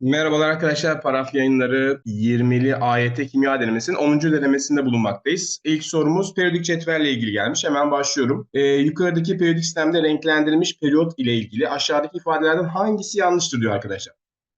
Merhabalar arkadaşlar. Paraf yayınları 20'li AYT kimya denemesinin 10. denemesinde bulunmaktayız. İlk sorumuz periyodik cetvelle ilgili gelmiş. Hemen başlıyorum. Ee, yukarıdaki periyodik sistemde renklendirilmiş periyot ile ilgili aşağıdaki ifadelerden hangisi yanlıştır diyor arkadaşlar.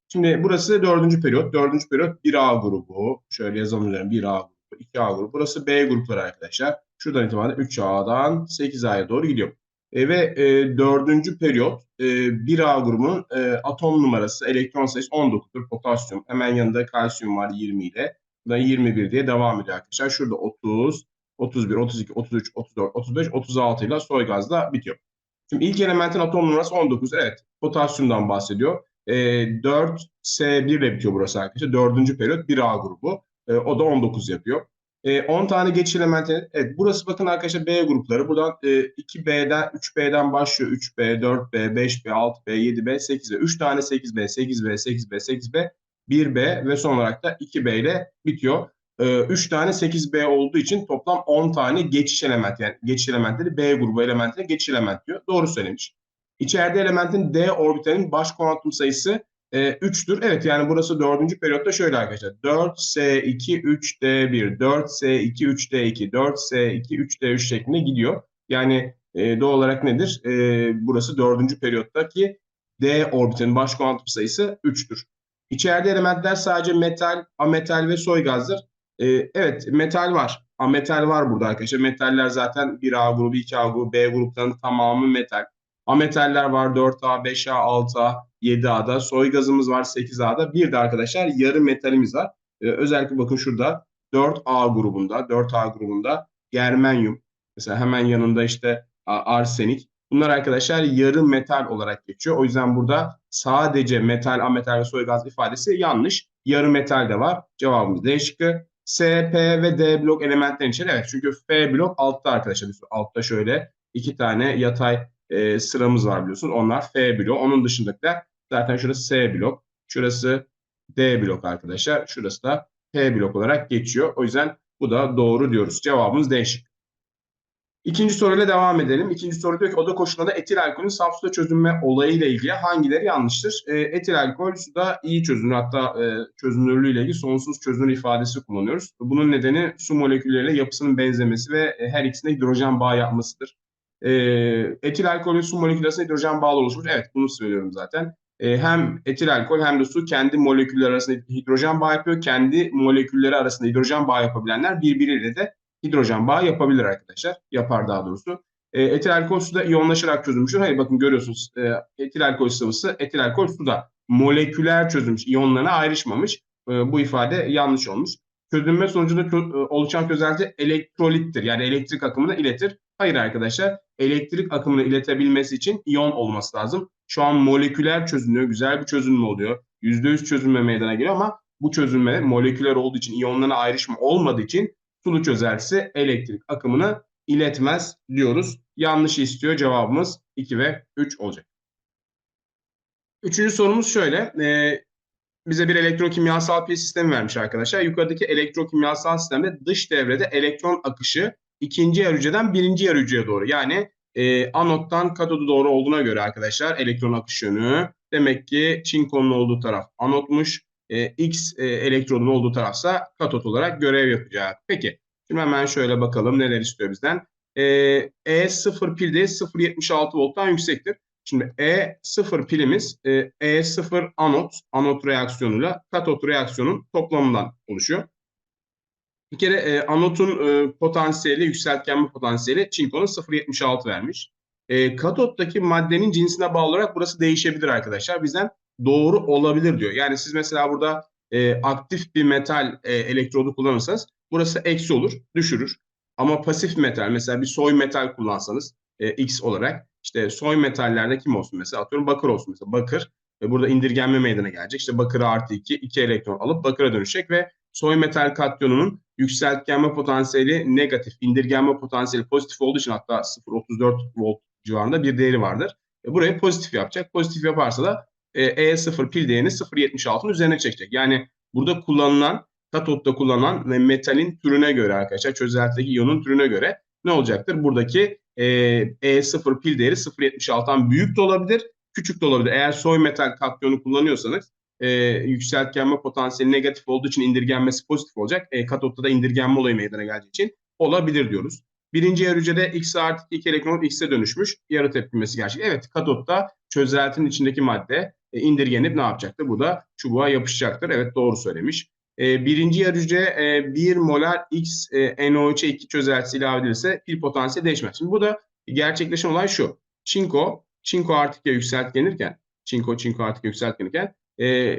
Şimdi burası dördüncü periyot. Dördüncü periyot 1A grubu. Şöyle yazalım üzerine 1A grubu, 2A grubu. Burası B grupları arkadaşlar. Şuradan itibaren 3A'dan 8A'ya doğru gidiyor. E, ve e, dördüncü periyot e, 1A grubunun e, atom numarası, elektron sayısı 19'dur. Potasyum. Hemen yanında kalsiyum var 20 ile. Buradan 21 diye devam ediyor arkadaşlar. Şurada 30, 31, 32, 33, 34, 35, 36 ile soy gazla bitiyor. Şimdi ilk elementin atom numarası 19. Evet. Potasyumdan bahsediyor. E, 4 S1 ile bitiyor burası arkadaşlar. Dördüncü periyot 1A grubu. E, o da 19 yapıyor. E, 10 tane geçiş elementi. Evet burası bakın arkadaşlar B grupları. Buradan e, 2B'den 3B'den başlıyor. 3B, 4B, 5B, 6B, 7B, 8B. 3 tane 8B, 8B, 8B, 8B, 1B ve son olarak da 2B ile bitiyor. E, 3 tane 8B olduğu için toplam 10 tane geçiş element yani geçiş elementleri B grubu elementine geçiş element diyor. Doğru söylemiş. İçeride elementin D orbitalinin baş kuantum sayısı e, 3'tür. Evet yani burası dördüncü periyotta şöyle arkadaşlar. 4S2 3D1, 4S2 3D2, 4S2 3D3 şeklinde gidiyor. Yani e, doğal olarak nedir? E, burası dördüncü periyottaki D orbitin baş kuantum sayısı 3'tür. İçeride elementler sadece metal, ametal ve soy gazdır. E, evet metal var. Ametal var burada arkadaşlar. Metaller zaten 1A grubu, 2A grubu, B gruplarının tamamı metal. Ametaller var 4A, 5A, 6A, 7A'da. Soy gazımız var 8A'da. Bir de arkadaşlar yarı metalimiz var. Ee, özellikle bakın şurada 4A grubunda, 4A grubunda germanyum. Mesela hemen yanında işte arsenik. Bunlar arkadaşlar yarı metal olarak geçiyor. O yüzden burada sadece metal, ametal ve soy gaz ifadesi yanlış. Yarı metal de var. Cevabımız D şıkkı. S, P ve D blok elementlerin içeri. Evet çünkü F blok altta arkadaşlar. Altta şöyle iki tane yatay e, sıramız var biliyorsunuz. Onlar F blok. Onun dışındakiler zaten şurası S blok. Şurası D blok arkadaşlar. Şurası da P blok olarak geçiyor. O yüzden bu da doğru diyoruz. Cevabımız D şık. İkinci soruyla devam edelim. İkinci soru diyor ki oda koşullarında etil alkolün saf suda çözünme olayıyla ilgili hangileri yanlıştır? E, etil alkol suda iyi çözünür hatta e, çözünürlüğü ile ilgili sonsuz çözünür ifadesi kullanıyoruz. Bunun nedeni su molekülleriyle yapısının benzemesi ve e, her ikisinde hidrojen bağı yapmasıdır. E, etil alkolün su molekülü arasında hidrojen bağlı oluşmuş. Evet bunu söylüyorum zaten. E, hem etil alkol hem de su kendi molekülleri arasında hidrojen bağ yapıyor. Kendi molekülleri arasında hidrojen bağ yapabilenler birbiriyle de hidrojen bağ yapabilir arkadaşlar. Yapar daha doğrusu. E, etil alkol suda iyonlaşarak çözülmüştür. Hayır bakın görüyorsunuz e, etil alkol sıvısı etil alkol suda moleküler çözülmüş. iyonlarına ayrışmamış. E, bu ifade yanlış olmuş. Çözünme sonucunda e, oluşan çözelti elektrolittir. Yani elektrik akımını iletir. Hayır arkadaşlar elektrik akımını iletebilmesi için iyon olması lazım. Şu an moleküler çözünüyor. Güzel bir çözünme oluyor. %100 çözünme meydana geliyor ama bu çözünme moleküler olduğu için iyonlarına ayrışma olmadığı için sulu çözeltisi elektrik akımını iletmez diyoruz. Yanlış istiyor cevabımız 2 ve 3 olacak. Üçüncü sorumuz şöyle. E, bize bir elektrokimyasal pil sistemi vermiş arkadaşlar. Yukarıdaki elektrokimyasal sistemde dış devrede elektron akışı ikinci yarı hücreden birinci yarı hücreye doğru. Yani e, anottan katodu doğru olduğuna göre arkadaşlar elektron akış yönü demek ki çinkonun olduğu taraf anotmuş. E, X e, elektrodun olduğu tarafsa katot olarak görev yapacak. Peki şimdi hemen şöyle bakalım neler istiyor bizden. E, E0 pil de 0.76 volttan yüksektir. Şimdi E0 pilimiz e, E0 anot, anot reaksiyonuyla katot reaksiyonun toplamından oluşuyor. Bir kere e, anotun e, potansiyeli, yükseltgenme potansiyeli çinkonun 0.76 vermiş. E, katottaki maddenin cinsine bağlı olarak burası değişebilir arkadaşlar. Bizden doğru olabilir diyor. Yani siz mesela burada e, aktif bir metal e, elektrodu kullanırsanız burası eksi olur, düşürür. Ama pasif metal mesela bir soy metal kullansanız e, X olarak işte soy metallerde kim olsun mesela atıyorum bakır olsun mesela bakır ve burada indirgenme meydana gelecek. İşte bakır artı 2, 2 elektron alıp bakıra dönüşecek ve soy metal katyonunun yükseltgenme potansiyeli negatif, indirgenme potansiyeli pozitif olduğu için hatta 0.34 volt civarında bir değeri vardır. E, burayı pozitif yapacak. Pozitif yaparsa da e, E0 pil değerini 0.76'ın üzerine çekecek. Yani burada kullanılan, katotta kullanılan ve metalin türüne göre arkadaşlar çözeltideki iyonun türüne göre ne olacaktır? Buradaki e, E0 pil değeri 0.76'dan büyük de olabilir, küçük de olabilir. Eğer soy metal katyonu kullanıyorsanız e, yükseltgenme potansiyeli negatif olduğu için indirgenmesi pozitif olacak. E, katotta da indirgenme olayı meydana geleceği için olabilir diyoruz. Birinci yarı hücrede X artı 2 elektron X'e dönüşmüş. Yarı tepkimesi gerçek. Evet katotta çözeltinin içindeki madde e, indirgenip ne yapacaktır? Bu da çubuğa yapışacaktır. Evet doğru söylemiş. E, birinci yarı hücre e, 1 molar X e, NO3'e 2 çözeltisi ilave edilirse pil potansiyeli değişmez. Şimdi bu da gerçekleşen olay şu. Çinko, çinko artı 2'ye yükseltgenirken, çinko, çinko artı 2'ye yükseltgenirken e,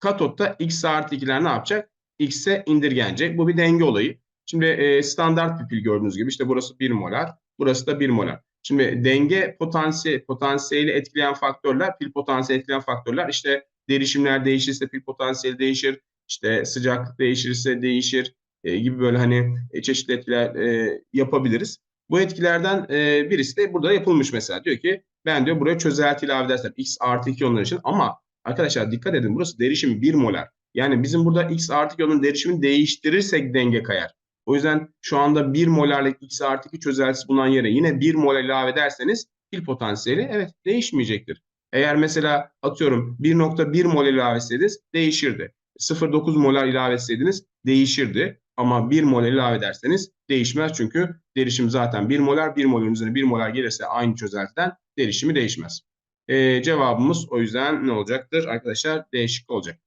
katotta X artı 2'ler ne yapacak? X'e indirgenecek. Bu bir denge olayı. Şimdi e, standart pil gördüğünüz gibi işte burası 1 molar, burası da 1 molar. Şimdi denge potansiyeli, potansiyeli etkileyen faktörler, pil potansiyeli etkileyen faktörler işte derişimler değişirse pil potansiyeli değişir, işte sıcaklık değişirse değişir e, gibi böyle hani e, çeşitli etkiler e, yapabiliriz. Bu etkilerden e, birisi de burada yapılmış mesela. Diyor ki ben diyor buraya çözelti ilave edersem x artı 2 onlar için ama arkadaşlar dikkat edin burası derişim 1 molar. Yani bizim burada x artı 2 iyonun derişimini değiştirirsek denge kayar. O yüzden şu anda 1 molarlık X artı 2 çözeltisi bulunan yere yine 1 mol ilave ederseniz pil potansiyeli evet değişmeyecektir. Eğer mesela atıyorum 1.1 mol ilave etseniz değişirdi. 0.9 molar ilave etseydiniz değişirdi. Ama 1 mol ilave ederseniz değişmez çünkü derişim zaten 1 molar. 1 molün üzerine 1 molar gelirse aynı çözeltiden derişimi değişmez. Ee, cevabımız o yüzden ne olacaktır arkadaşlar? Değişik olacak.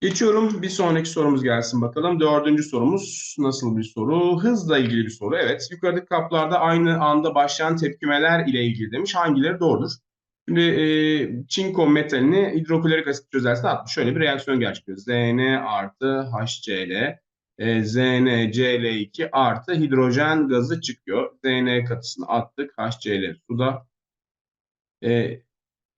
Geçiyorum. Bir sonraki sorumuz gelsin bakalım. Dördüncü sorumuz nasıl bir soru? Hızla ilgili bir soru. Evet. Yukarıdaki kaplarda aynı anda başlayan tepkimeler ile ilgili demiş. Hangileri doğrudur? Şimdi e, çinko metalini hidroklorik asit çözersine atmış. Şöyle bir reaksiyon gerçekleşiyor. Zn artı HCl e, ZnCl2 artı hidrojen gazı çıkıyor. Zn katısını attık. HCl suda. E,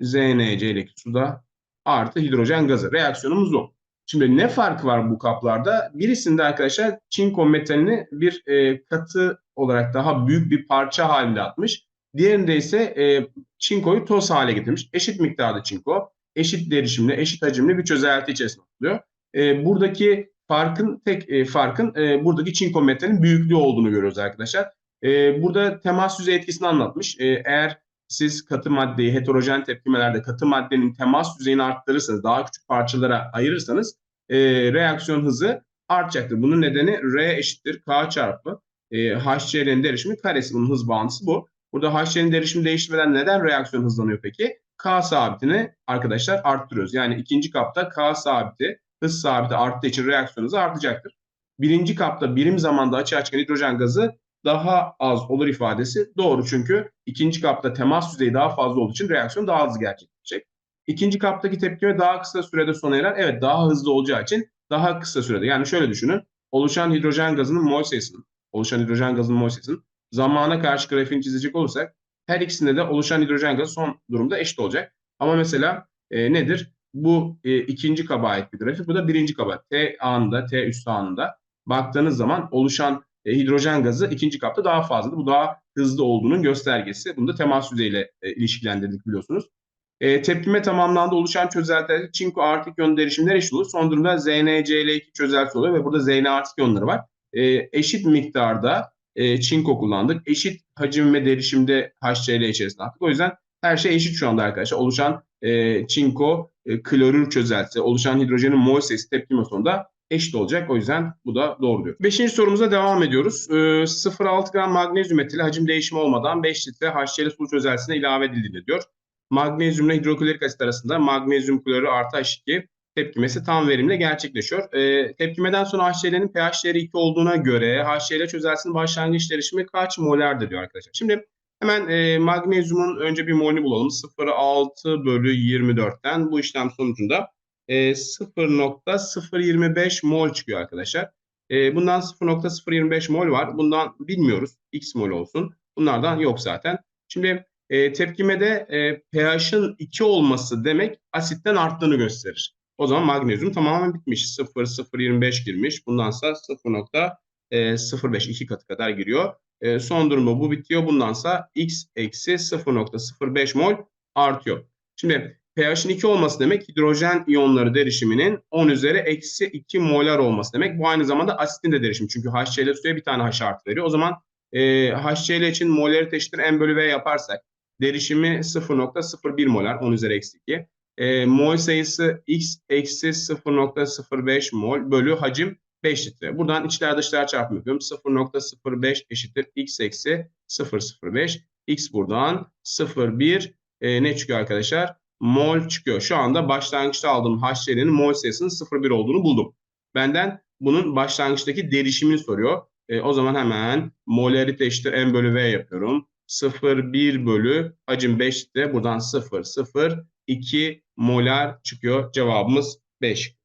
ZnCl2 suda artı hidrojen gazı. Reaksiyonumuz o. Şimdi ne fark var bu kaplarda? Birisinde arkadaşlar çinko metalini bir e, katı olarak daha büyük bir parça halinde atmış. Diğerinde ise e, çinkoyu toz hale getirmiş. Eşit miktarda çinko, eşit derişimli, eşit hacimli bir çözelti içerisinde tutuluyor. E, buradaki farkın tek e, farkın e, buradaki çinko metalin büyüklüğü olduğunu görüyoruz arkadaşlar. E, burada temas yüzey etkisini anlatmış. E, eğer siz katı maddeyi heterojen tepkimelerde katı maddenin temas yüzeyini arttırırsanız, daha küçük parçalara ayırırsanız e, reaksiyon hızı artacaktır. Bunun nedeni R eşittir K çarpı e, HCl'nin derişimi karesi. Bunun hız bağıntısı bu. Burada HCl'nin derişimi değiştirmeden neden reaksiyon hızlanıyor peki? K sabitini arkadaşlar arttırıyoruz. Yani ikinci kapta K sabiti, hız sabiti arttığı için reaksiyon hızı artacaktır. Birinci kapta birim zamanda açığa çıkan hidrojen gazı daha az olur ifadesi doğru çünkü ikinci kapta temas yüzeyi daha fazla olduğu için reaksiyon daha hızlı gerçekleşecek. İkinci kaptaki tepkime daha kısa sürede sona erer. Evet daha hızlı olacağı için daha kısa sürede. Yani şöyle düşünün. Oluşan hidrojen gazının mol sayısının, oluşan hidrojen gazının mol sayısının zamana karşı grafiğini çizecek olursak her ikisinde de oluşan hidrojen gazı son durumda eşit olacak. Ama mesela e, nedir? Bu e, ikinci kaba ait bir grafik. Bu da birinci kaba. T anında, T üstü anında baktığınız zaman oluşan e, hidrojen gazı ikinci kapta daha fazladır. Bu daha hızlı olduğunun göstergesi. Bunu da temas yüzeyiyle e, ilişkilendirdik biliyorsunuz. E, tepkime tamamlandı oluşan çözeltilerde çinko artı iyon derişimleri eşit olur. Son durumda ZnCl2 çözeltisi oluyor ve burada Zn artı iyonları var. E, eşit miktarda e, çinko kullandık. Eşit hacim ve derişimde HCl içerisinde attık. O yüzden her şey eşit şu anda arkadaşlar. Oluşan e, çinko e, klorür çözeltisi, oluşan hidrojenin mol sayısı tepkime sonunda eşit olacak. O yüzden bu da doğru diyor. Beşinci sorumuza devam ediyoruz. E, 0,6 gram magnezyum metali hacim değişimi olmadan 5 litre HCl su çözeltisine ilave edildiğini diyor magnezyumla hidroklorik asit arasında magnezyum klorü artı H2 tepkimesi tam verimle gerçekleşiyor. E, tepkimeden sonra HCl'nin pH değeri 2 olduğuna göre HCl çözeltisinin başlangıç derişimi kaç molardır diyor arkadaşlar. Şimdi hemen e, magnezyumun önce bir molünü bulalım. 0,6 bölü 24'ten bu işlem sonucunda e, 0.025 mol çıkıyor arkadaşlar. E, bundan 0.025 mol var. Bundan bilmiyoruz. X mol olsun. Bunlardan yok zaten. Şimdi e, tepkimede e, pH'ın 2 olması demek asitten arttığını gösterir. O zaman magnezyum tamamen bitmiş. 0,025 girmiş. Bundansa 0.05 2 katı kadar giriyor. E, son durumda bu bitiyor. Bundansa x eksi 0.05 mol artıyor. Şimdi pH'in 2 olması demek hidrojen iyonları derişiminin 10 üzeri eksi 2 molar olması demek. Bu aynı zamanda asitin de derişimi. Çünkü HCl suya bir tane H artı veriyor. O zaman e, HCl için molarite eşittir M bölü V yaparsak derişimi 0.01 molar 10 üzeri eksi 2. E, mol sayısı x eksi 0.05 mol bölü hacim 5 litre. Buradan içler dışlar çarpımı yapıyorum. 0.05 eşittir x eksi 0.05. X buradan 0.1 e, ne çıkıyor arkadaşlar? Mol çıkıyor. Şu anda başlangıçta aldığım HCl'nin mol sayısının 0.1 olduğunu buldum. Benden bunun başlangıçtaki derişimini soruyor. E, o zaman hemen molarite eşittir m bölü v yapıyorum. 0,1 bölü hacim 5 litre. Buradan 0,02 molar çıkıyor. Cevabımız 5.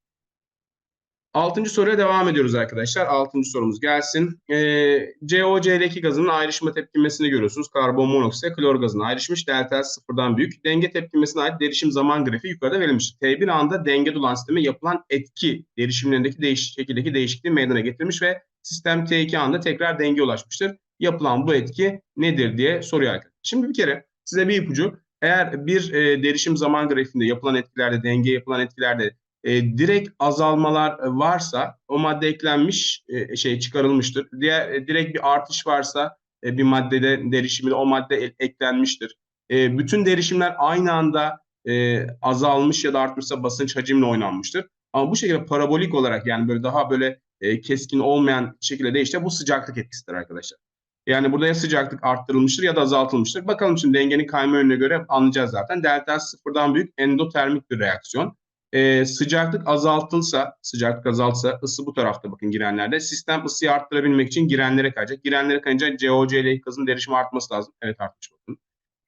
Altıncı soruya devam ediyoruz arkadaşlar. Altıncı sorumuz gelsin. Ee, COC'deki gazının ayrışma tepkimesini görüyorsunuz. Karbon monoksit klor gazının ayrışmış. Delta sıfırdan büyük. Denge tepkimesine ait derişim zaman grafiği yukarıda verilmiş. T1 anda denge dolan sisteme yapılan etki derişimlerindeki değiş şekildeki değişikliği meydana getirmiş ve sistem T2 anda tekrar denge ulaşmıştır. Yapılan bu etki nedir diye soruyor arkadaşlar. Şimdi bir kere size bir ipucu. Eğer bir e, derişim zaman grafiğinde yapılan etkilerde, denge yapılan etkilerde e, direkt azalmalar varsa o madde eklenmiş e, şey çıkarılmıştır. Diğer e, direkt bir artış varsa e, bir maddede derişimde o madde e, eklenmiştir. E, bütün derişimler aynı anda e, azalmış ya da artmışsa basınç hacimle oynanmıştır. Ama bu şekilde parabolik olarak yani böyle daha böyle e, keskin olmayan şekilde değişti. Bu sıcaklık etkisidir arkadaşlar. Yani burada ya sıcaklık arttırılmıştır ya da azaltılmıştır. Bakalım şimdi dengenin kayma yönüne göre anlayacağız zaten. Delta sıfırdan büyük endotermik bir reaksiyon. Ee, sıcaklık azaltılsa, sıcaklık azaltsa ısı bu tarafta bakın girenlerde. Sistem ısıyı arttırabilmek için girenlere kayacak. Girenlere kayınca CO, CL2 gazın derişimi artması lazım. Evet artmış bakın.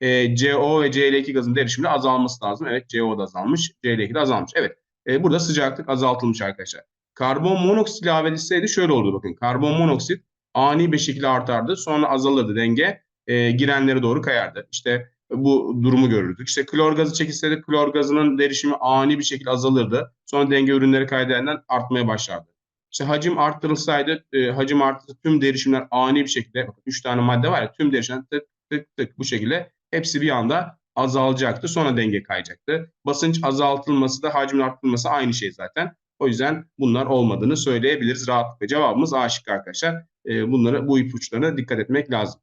Ee, CO ve CL2 gazın derişimi azalması lazım. Evet CO da azalmış, CL2 de azalmış. Evet e, burada sıcaklık azaltılmış arkadaşlar. Karbon monoksit ilave edilseydi şöyle olurdu bakın. Karbon monoksit ani bir şekilde artardı. Sonra azalırdı denge. E, girenlere doğru kayardı. İşte bu durumu görürdük. İşte klor gazı çekilseydi klor gazının derişimi ani bir şekilde azalırdı. Sonra denge ürünleri kaydedilen artmaya başlardı. İşte hacim arttırılsaydı, e, hacim arttı tüm derişimler ani bir şekilde, bakın 3 tane madde var ya tüm derişimler tık tık tık bu şekilde hepsi bir anda azalacaktı. Sonra denge kayacaktı. Basınç azaltılması da hacmin arttırılması aynı şey zaten. O yüzden bunlar olmadığını söyleyebiliriz rahatlıkla. Cevabımız A şıkkı arkadaşlar. E, bunlara, bu ipuçlarına dikkat etmek lazım.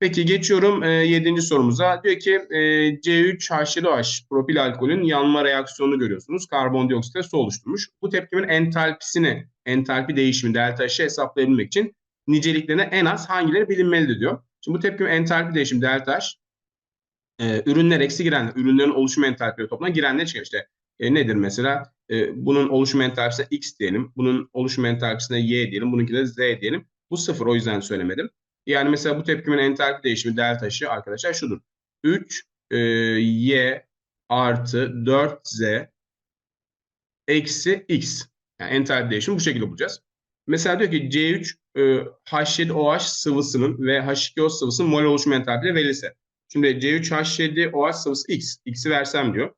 Peki geçiyorum e, 7. sorumuza. Diyor ki e, C3H7OH propil alkolün yanma reaksiyonunu görüyorsunuz. Karbondioksit su oluşturmuş. Bu tepkimin entalpisini, entalpi değişimi delta H'ı hesaplayabilmek için niceliklerine en az hangileri bilinmelidir diyor. Şimdi bu tepkimin entalpi değişimi delta H e, ürünler eksi girenler, ürünlerin oluşum entalpileri toplamına girenler çıkıyor. İşte e, nedir mesela? E, bunun oluşum entalpisine X diyelim, bunun oluşum entalpisine Y diyelim, bununki de Z diyelim. Bu sıfır o yüzden söylemedim. Yani mesela bu tepkimin entalpi değişimi delta H arkadaşlar şudur. 3 e, Y artı 4Z eksi X. Yani entalpi değişimi bu şekilde bulacağız. Mesela diyor ki C3 e, H7OH sıvısının ve H2O sıvısının mol oluşum entalpileri verilse. Şimdi C3H7OH sıvısı X. X'i versem diyor.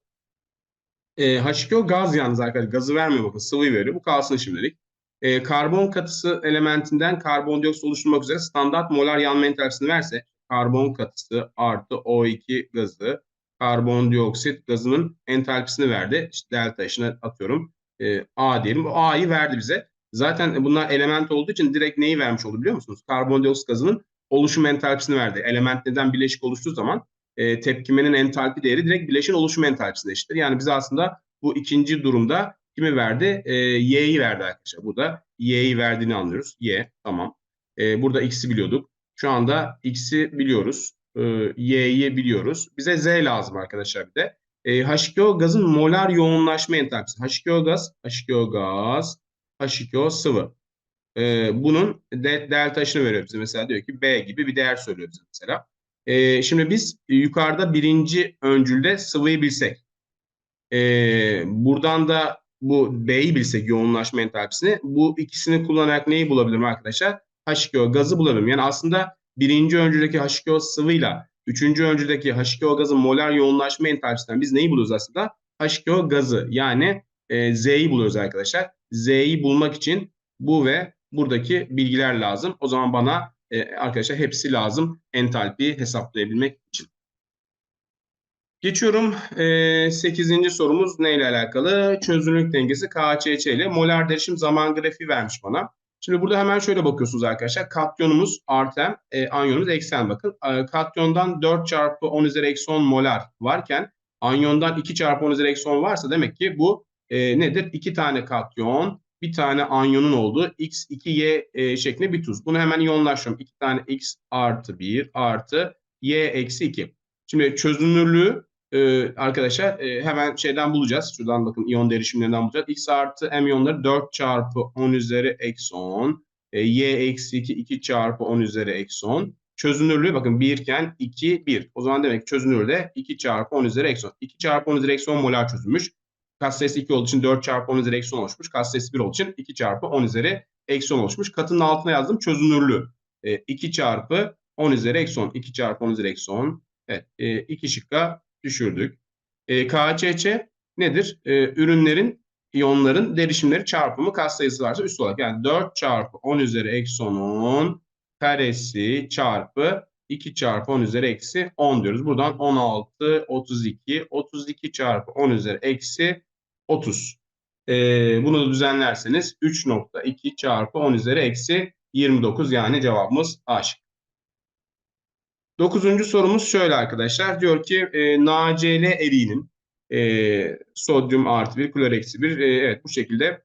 E, H2O gaz yalnız arkadaşlar. Gazı vermiyor bakın. Sıvıyı veriyor. Bu kalsın şimdilik. E, karbon katısı elementinden karbondioksit oluşturmak üzere standart molar yanma entalpisini verse karbon katısı artı O2 gazı karbondioksit gazının entalpisini verdi. İşte delta işine atıyorum. E, A diyelim. Bu A'yı verdi bize. Zaten bunlar element olduğu için direkt neyi vermiş oldu biliyor musunuz? Karbondioksit gazının oluşum entalpisini verdi. Element neden bileşik oluştuğu zaman e, tepkimenin entalpi değeri direkt bileşin oluşum entalpisine eşittir. Yani biz aslında bu ikinci durumda kimi verdi? E, Y'yi verdi arkadaşlar. Burada Y'yi verdiğini anlıyoruz. Y tamam. E, burada X'i biliyorduk. Şu anda X'i biliyoruz. E, Y'yi biliyoruz. Bize Z lazım arkadaşlar bir de. E, H2O gazın molar yoğunlaşma entalpisi. H2O gaz, H2O gaz, H2O sıvı. E, bunun de, delta H'ını veriyor bize. Mesela diyor ki B gibi bir değer söylüyor bize mesela. E, şimdi biz yukarıda birinci öncülde sıvıyı bilsek. E, buradan da bu B'yi bilsek yoğunlaşma entalpisini bu ikisini kullanarak neyi bulabilirim arkadaşlar? H2O gazı bulabilirim. Yani aslında birinci öncüdeki H2O sıvıyla üçüncü öncüdeki H2O gazın molar yoğunlaşma entalpisinden biz neyi buluyoruz aslında? H2O gazı yani e, Z'yi buluyoruz arkadaşlar. Z'yi bulmak için bu ve buradaki bilgiler lazım. O zaman bana e, arkadaşlar hepsi lazım entalpiyi hesaplayabilmek için. Geçiyorum. E, 8. sorumuz neyle alakalı? Çözünürlük dengesi KÇÇ ile molar derişim zaman grafiği vermiş bana. Şimdi burada hemen şöyle bakıyorsunuz arkadaşlar. Katyonumuz artı m, e, anyonumuz eksen bakın. E, katyondan 4 çarpı 10 üzeri eksi 10 molar varken anyondan 2 çarpı 10 üzeri eksi 10 varsa demek ki bu e, nedir? 2 tane katyon, bir tane anyonun olduğu x 2y e, şeklinde bir tuz. Bunu hemen iyonlaştırıyorum. 2 tane x artı 1 artı y eksi 2. Şimdi çözünürlüğü e, arkadaşlar e, hemen şeyden bulacağız. Şuradan bakın iyon derişimlerinden bulacağız. x artı m iyonları 4 çarpı 10 üzeri eksi 10. E, y eksi 2 2 çarpı 10 üzeri eksi 10. Çözünürlüğü bakın 1 iken 2 1. O zaman demek çözünürlüğü de 2 çarpı 10 üzeri eksi 10. 2 çarpı 10 üzeri eksi 10 molar çözülmüş. Kat sayısı 2 olduğu için 4 çarpı 10 üzeri eksi 10 oluşmuş. Kat sayısı 1 olduğu için 2 çarpı 10 üzeri eksi 10 oluşmuş. Katının altına yazdım çözünürlüğü. E, 2 çarpı 10 üzeri eksi 10. 2 çarpı 10 üzeri eksi 10. Evet. E, 2 şıkka düşürdük. E, KÇÇ nedir? E, ürünlerin iyonların derişimleri çarpımı katsayısı varsa üst olarak. Yani 4 çarpı 10 üzeri eksi 10'un karesi çarpı 2 çarpı 10 üzeri eksi 10 diyoruz. Buradan 16, 32, 32 çarpı 10 üzeri eksi 30. Ee, bunu düzenlerseniz 3.2 çarpı 10 üzeri eksi 29 yani cevabımız A. Dokuzuncu sorumuz şöyle arkadaşlar. Diyor ki e, NaCl eriğinin e, sodyum artı bir, klor eksi bir. E, evet bu şekilde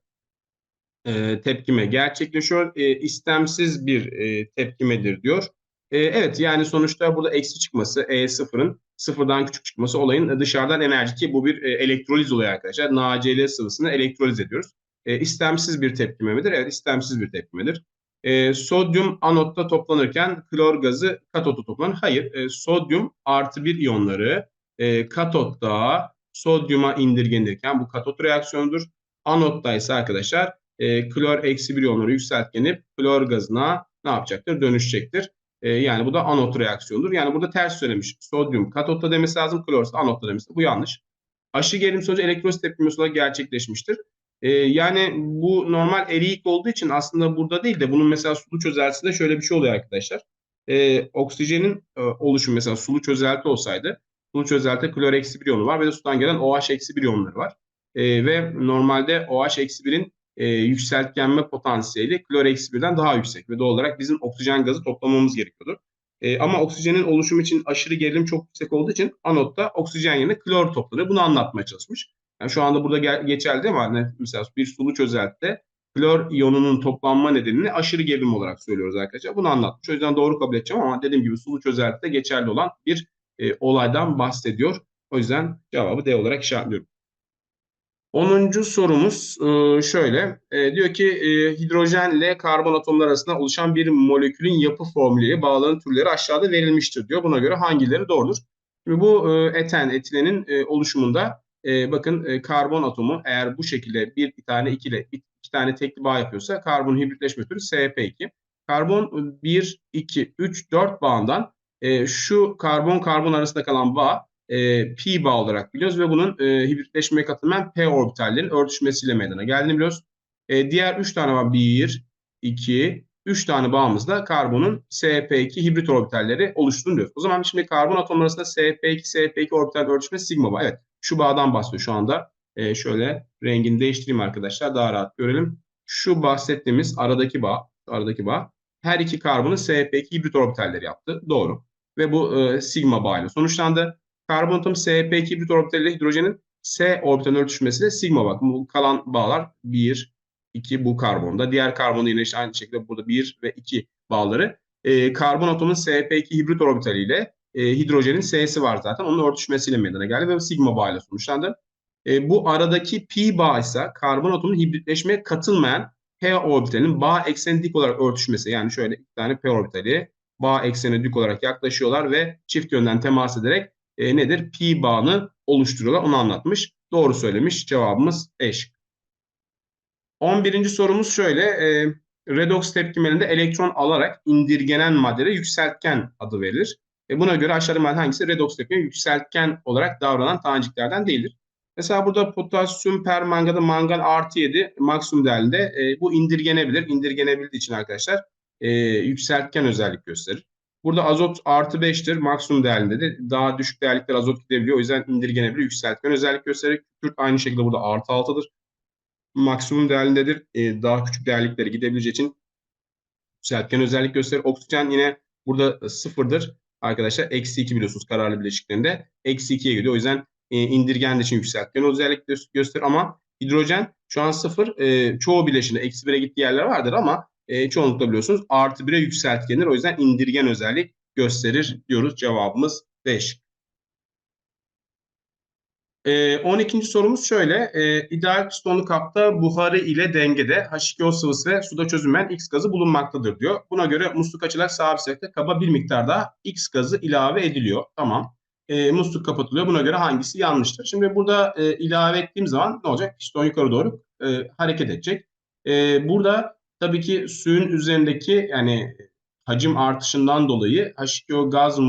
e, tepkime gerçekleşiyor. E, istemsiz bir e, tepkimedir diyor. E, evet yani sonuçta burada eksi çıkması E sıfırın sıfırdan küçük çıkması olayın dışarıdan enerji ki bu bir e, elektroliz oluyor arkadaşlar. NaCl sıvısını elektroliz ediyoruz. E, istemsiz bir tepkime midir? Evet istemsiz bir tepkimedir. E, sodyum anotta toplanırken klor gazı katotta toplanır. Hayır, e, sodyum artı bir iyonları e, katotta sodyuma indirgenirken bu katot reaksiyonudur. Anotta ise arkadaşlar e, klor eksi bir iyonları yükseltgenip klor gazına ne yapacaktır? Dönüşecektir. E, yani bu da anot reaksiyonudur. Yani burada ters söylemiş. Sodyum katotta demesi lazım, klor anotta demesi. Bu yanlış. Aşı gerilim sonucu elektrolit tepkimesi olarak gerçekleşmiştir. E, yani bu normal eriyik olduğu için aslında burada değil de bunun mesela sulu çözeltisinde şöyle bir şey oluyor arkadaşlar. E, oksijenin e, oluşumu mesela sulu çözelti olsaydı sulu çözelti klor eksi bir iyonu var ve de sudan gelen OH eksi bir iyonları var. E, ve normalde OH eksi birin e, yükseltgenme potansiyeli klor eksi birden daha yüksek ve doğal olarak bizim oksijen gazı toplamamız gerekiyordu. E, ama oksijenin oluşumu için aşırı gerilim çok yüksek olduğu için anotta oksijen yerine klor toplanır. Bunu anlatmaya çalışmış. Yani şu anda burada geçerli mi? Yani mesela bir sulu çözeltide klor iyonunun toplanma nedenini aşırı gerilim olarak söylüyoruz arkadaşlar. Bunu anlatmış. O yüzden doğru kabul edeceğim ama dediğim gibi sulu çözeltide geçerli olan bir e, olaydan bahsediyor. O yüzden cevabı D olarak işaretliyorum. 10. sorumuz e, şöyle. E, diyor ki e, hidrojenle karbon atomları arasında oluşan bir molekülün yapı formülüyle bağların türleri aşağıda verilmiştir diyor. Buna göre hangileri doğrudur? Şimdi bu eten, etilenin oluşumunda bakın karbon atomu eğer bu şekilde bir, bir tane ikili, iki tane tekli bağ yapıyorsa karbon hibritleşme türü SP2. Karbon 1, 2, 3, 4 bağından şu karbon-karbon arasında kalan bağ e, pi bağ olarak biliyoruz ve bunun e, hibritleşmeye katılmayan p orbitallerin örtüşmesiyle meydana geldiğini biliyoruz. E, diğer 3 tane var. 1, 2, 3 tane bağımızda karbonun sp2 hibrit orbitalleri oluştuğunu diyoruz. O zaman şimdi karbon atomları arasında sp2 sp2 orbital örtüşmesi sigma bağ. Evet şu bağdan bahsediyor şu anda. E, şöyle rengini değiştireyim arkadaşlar daha rahat görelim. Şu bahsettiğimiz aradaki bağ, aradaki bağ her iki karbonun sp2 hibrit orbitalleri yaptı. Doğru. Ve bu e, sigma bağıyla sonuçlandı. Karbon atomu sp2 hibrit orbitaliyle hidrojenin S orbitalinin örtüşmesiyle sigma bak. Bu kalan bağlar 1, 2 bu karbonda. Diğer karbonda yine işte aynı şekilde burada 1 ve 2 bağları. E, karbon atomunun sp2 hibrit orbitaliyle e, hidrojenin S'si var zaten. Onun örtüşmesiyle meydana geldi ve sigma bağıyla sonuçlandı. E, bu aradaki pi bağ ise karbon atomunun hibritleşmeye katılmayan p orbitalinin bağ ekseni dik olarak örtüşmesi. Yani şöyle iki tane p orbitali bağ ekseni dik olarak yaklaşıyorlar ve çift yönden temas ederek e, nedir? Pi bağını oluşturuyorlar. Onu anlatmış. Doğru söylemiş. Cevabımız eş. 11. sorumuz şöyle. E, redox tepkimelerinde elektron alarak indirgenen maddelere yükseltgen adı verilir. E, buna göre aşağıda hangisi redox tepkime yükseltgen olarak davranan taneciklerden değildir? Mesela burada potasyum permangada mangan artı 7 maksimum değerinde e, bu indirgenebilir. İndirgenebildiği için arkadaşlar e, yükseltgen özellik gösterir. Burada azot artı 5'tir. Maksimum değerinde Daha düşük değerlikler azot gidebiliyor. O yüzden indirgenebilir. Yükseltgen özellik gösterir. Kükürt aynı şekilde burada artı 6'dır. Maksimum değerindedir. Ee, daha küçük değerlikleri gidebileceği için yükseltgen özellik gösterir. Oksijen yine burada sıfırdır. Arkadaşlar eksi 2 biliyorsunuz kararlı bileşiklerinde. Eksi 2'ye gidiyor. O yüzden e, indirgen için yükseltgen özellik gö- gösterir ama hidrojen şu an sıfır. E, çoğu bileşinde eksi 1'e gittiği yerler vardır ama e, çoğunlukla biliyorsunuz artı 1'e yükseltgenir. O yüzden indirgen özellik gösterir diyoruz. Cevabımız 5. Ee, 12. sorumuz şöyle. Ee, ideal pistonlu kapta buharı ile dengede H2O sıvısı ve suda çözünmeyen X gazı bulunmaktadır diyor. Buna göre musluk açılarak sabit sıcaklıkta kaba bir miktar daha X gazı ilave ediliyor. Tamam. Ee, musluk kapatılıyor. Buna göre hangisi yanlıştır? Şimdi burada e, ilave ettiğim zaman ne olacak? Piston yukarı doğru e, hareket edecek. E, burada tabii ki suyun üzerindeki yani hacim artışından dolayı H2O gaz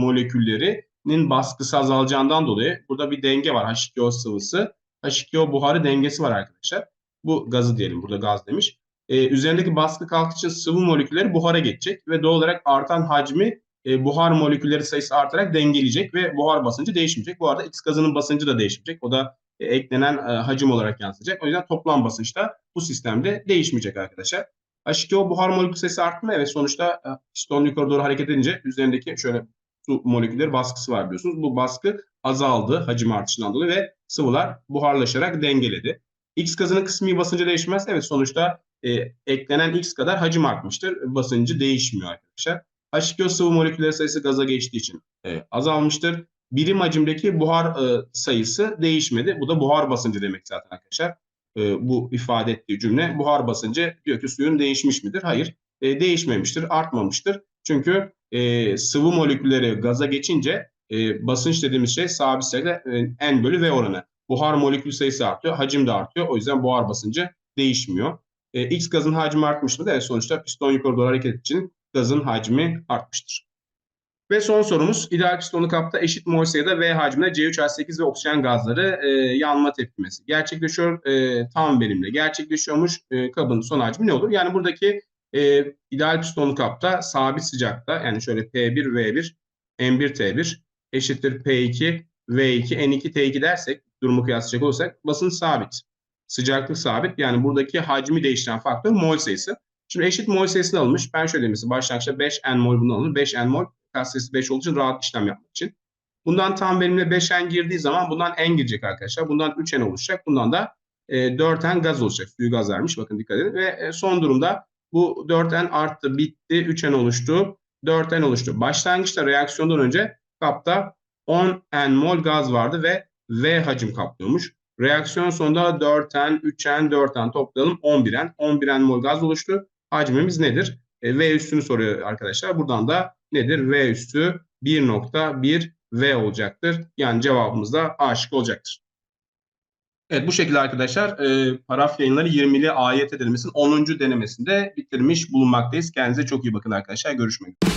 moleküllerinin baskısı azalacağından dolayı burada bir denge var H2O sıvısı. H2O buharı dengesi var arkadaşlar. Bu gazı diyelim burada gaz demiş. Ee, üzerindeki baskı kalktıkça sıvı molekülleri buhara geçecek ve doğal olarak artan hacmi e, buhar molekülleri sayısı artarak dengeleyecek ve buhar basıncı değişmeyecek. Bu arada X gazının basıncı da değişmeyecek. O da e, eklenen e, hacim olarak yansıyacak. O yüzden toplam basınç da bu sistemde değişmeyecek arkadaşlar. H2O buhar molekül sayısı mı? Evet sonuçta e, piston yukarı doğru hareket edince üzerindeki şöyle su molekülleri baskısı var biliyorsunuz. Bu baskı azaldı hacim artışından dolayı ve sıvılar buharlaşarak dengeledi. X gazının kısmi basıncı değişmez. Evet sonuçta e, eklenen X kadar hacim artmıştır. Basıncı değişmiyor arkadaşlar. H2O sıvı molekülleri sayısı gaza geçtiği için e, azalmıştır. Birim hacimdeki buhar e, sayısı değişmedi. Bu da buhar basıncı demek zaten arkadaşlar. E, bu ifade ettiği cümle buhar basıncı diyor ki suyun değişmiş midir? Hayır e, değişmemiştir, artmamıştır. Çünkü e, sıvı molekülleri gaza geçince e, basınç dediğimiz şey sabit sayıda e, N bölü V oranı. Buhar molekül sayısı artıyor, hacim de artıyor. O yüzden buhar basıncı değişmiyor. E, X gazın hacmi artmış mı? Evet sonuçta piston yukarı doğru hareket için gazın hacmi artmıştır. Ve son sorumuz ideal pistonlu kapta eşit mol sayıda V hacminde C3H8 ve oksijen gazları e, yanma tepkimesi gerçekleşiyor e, tam verimle gerçekleşiyormuş e, kabın son hacmi ne olur? Yani buradaki e, ideal pistonlu kapta sabit sıcakta yani şöyle P1 V1 M1 T1 eşittir P2 V2 N2 T2 dersek durumu kıyaslayacak olursak basınç sabit. Sıcaklık sabit. Yani buradaki hacmi değiştiren faktör mol sayısı. Şimdi eşit mol sayısını alınmış. Ben şöyle mesela başlangıçta 5 N mol bunu alınır. 5 N mol kat sayısı 5 olduğu için rahat işlem yapmak için. Bundan tam verimle 5 N girdiği zaman bundan N girecek arkadaşlar. Bundan 3 N oluşacak. Bundan da e, 4 N gaz olacak. Suyu gaz vermiş. Bakın dikkat edin. Ve e, son durumda bu 4 N arttı, bitti. 3 N oluştu. 4 N oluştu. Başlangıçta reaksiyondan önce kapta 10 N mol gaz vardı ve V hacim kaplıyormuş. Reaksiyon sonunda 4N, 3N, 4N toplayalım 11N. 11N mol gaz oluştu. Hacmimiz nedir? E, v üstünü soruyor arkadaşlar. Buradan da nedir? V üstü 1.1 V olacaktır. Yani cevabımız da A şıkkı olacaktır. Evet bu şekilde arkadaşlar e, paraf yayınları 20'li ayet edilmesinin 10. denemesinde bitirmiş bulunmaktayız. Kendinize çok iyi bakın arkadaşlar. Görüşmek üzere.